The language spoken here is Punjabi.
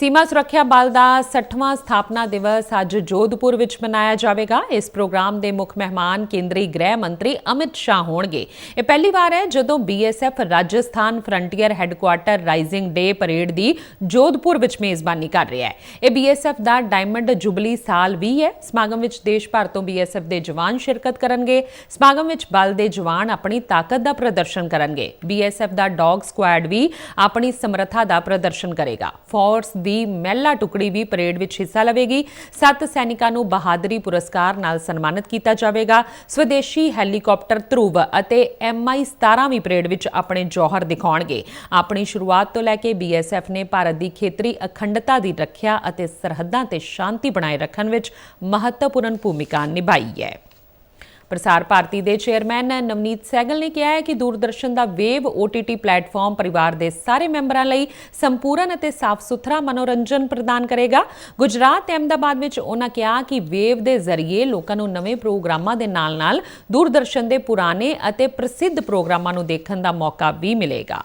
ਸੀਮਾ ਸੁਰੱਖਿਆ ਬਲ ਦਾ 60ਵਾਂ ਸਥਾਪਨਾ ਦਿਵਸ ਅੱਜ ਜੋਧਪੁਰ ਵਿੱਚ ਮਨਾਇਆ ਜਾਵੇਗਾ। ਇਸ ਪ੍ਰੋਗਰਾਮ ਦੇ ਮੁੱਖ ਮਹਿਮਾਨ ਕੇਂਦਰੀ ਗ੍ਰਹਿ ਮੰਤਰੀ ਅਮਿਤ ਸ਼ਾਹ ਹੋਣਗੇ। ਇਹ ਪਹਿਲੀ ਵਾਰ ਹੈ ਜਦੋਂ BSF Rajasthan frontier headquarter rising day parade ਦੀ ਜੋਧਪੁਰ ਵਿੱਚ ਮੇਜ਼ਬਾਨੀ ਕਰ ਰਿਹਾ ਹੈ। ਇਹ ਬੀਐਸਐਫ ਦਾ ਡਾਇਮੰਡ ਜੁਬਲੀ ਸਾਲ ਵੀ ਹੈ। ਸਮਾਗਮ ਵਿੱਚ ਦੇਸ਼ ਭਰ ਤੋਂ ਬੀਐਸਐਫ ਦੇ ਜਵਾਨ ਸ਼ਿਰਕਤ ਕਰਨਗੇ। ਸਮਾਗਮ ਵਿੱਚ ਬਲ ਦੇ ਜਵਾਨ ਆਪਣੀ ਤਾਕਤ ਦਾ ਪ੍ਰਦਰਸ਼ਨ ਕਰਨਗੇ। ਬੀਐਸਐਫ ਦਾ ਡੌਗ ਸਕੁਐਡ ਵੀ ਆਪਣੀ ਸਮਰੱਥਾ ਦਾ ਪ੍ਰਦਰਸ਼ਨ ਕਰੇਗਾ। ਫੋਰਸ ਦੀ ਮਹਿਲਾ ਟੁਕੜੀ ਵੀ ਪਰੇਡ ਵਿੱਚ ਹਿੱਸਾ ਲਵੇਗੀ। ਸੱਤ ਸੈਨਿਕਾਂ ਨੂੰ ਬਹਾਦਰੀ ਪੁਰਸਕਾਰ ਨਾਲ ਸਨਮਾਨਿਤ ਕੀਤਾ ਜਾਵੇਗਾ। ਸਵਦੇਸ਼ੀ ਹੈਲੀਕਾਪਟਰ ਧਰੁਵ ਅਤੇ ਐਮਆਈ 17 ਵੀ ਪਰੇਡ ਵਿੱਚ ਆਪਣੇ ਜੌਹਰ ਦਿਖਾਉਣਗੇ। ਆਪਣੀ ਸ਼ੁਰੂਆਤ ਤੋਂ ਲੈ ਕੇ ਬੀਐਸਐਫ ਨੇ ਭਾਰਤ ਦੀ ਖੇਤਰੀ ਅਖੰਡਤਾ ਦੀ ਰੱਖਿਆ ਅਤੇ ਸਰਹੱਦਾਂ ਤੇ ਸ਼ਾਂਤੀ ਬਣਾਏ ਰੱਖਣ ਵਿੱਚ ਮਹੱਤਵਪੂਰਨ ਭੂਮਿਕਾ ਨਿਭਾਈ ਹੈ। ਪ੍ਰਸਾਰ ਭਾਰਤੀ ਦੇ ਚੇਅਰਮੈਨ ਨਵਨੀਤ ਸੈਗਲ ਨੇ ਕਿਹਾ ਹੈ ਕਿ ਦੂਰਦਰਸ਼ਨ ਦਾ ਵੇਵ OTT ਪਲੇਟਫਾਰਮ ਪਰਿਵਾਰ ਦੇ ਸਾਰੇ ਮੈਂਬਰਾਂ ਲਈ ਸੰਪੂਰਨ ਅਤੇ ਸਾਫ਼ ਸੁਥਰਾ ਮਨੋਰੰਜਨ ਪ੍ਰਦਾਨ ਕਰੇਗਾ। ਗੁਜਰਾਤ ਤੇ ਅਹਿਮਦਾਬਾਦ ਵਿੱਚ ਉਹਨਾਂ ਕਿਹਾ ਕਿ ਵੇਵ ਦੇ ਜ਼ਰੀਏ ਲੋਕਾਂ ਨੂੰ ਨਵੇਂ ਪ੍ਰੋਗਰਾਮਾਂ ਦੇ ਨਾਲ-ਨਾਲ ਦੂਰਦਰਸ਼ਨ ਦੇ ਪੁਰਾਣੇ ਅਤੇ ਪ੍ਰਸਿੱਧ ਪ੍ਰੋਗਰਾਮਾਂ ਨੂੰ ਦੇਖਣ ਦਾ ਮੌਕਾ ਵੀ ਮਿਲੇਗਾ।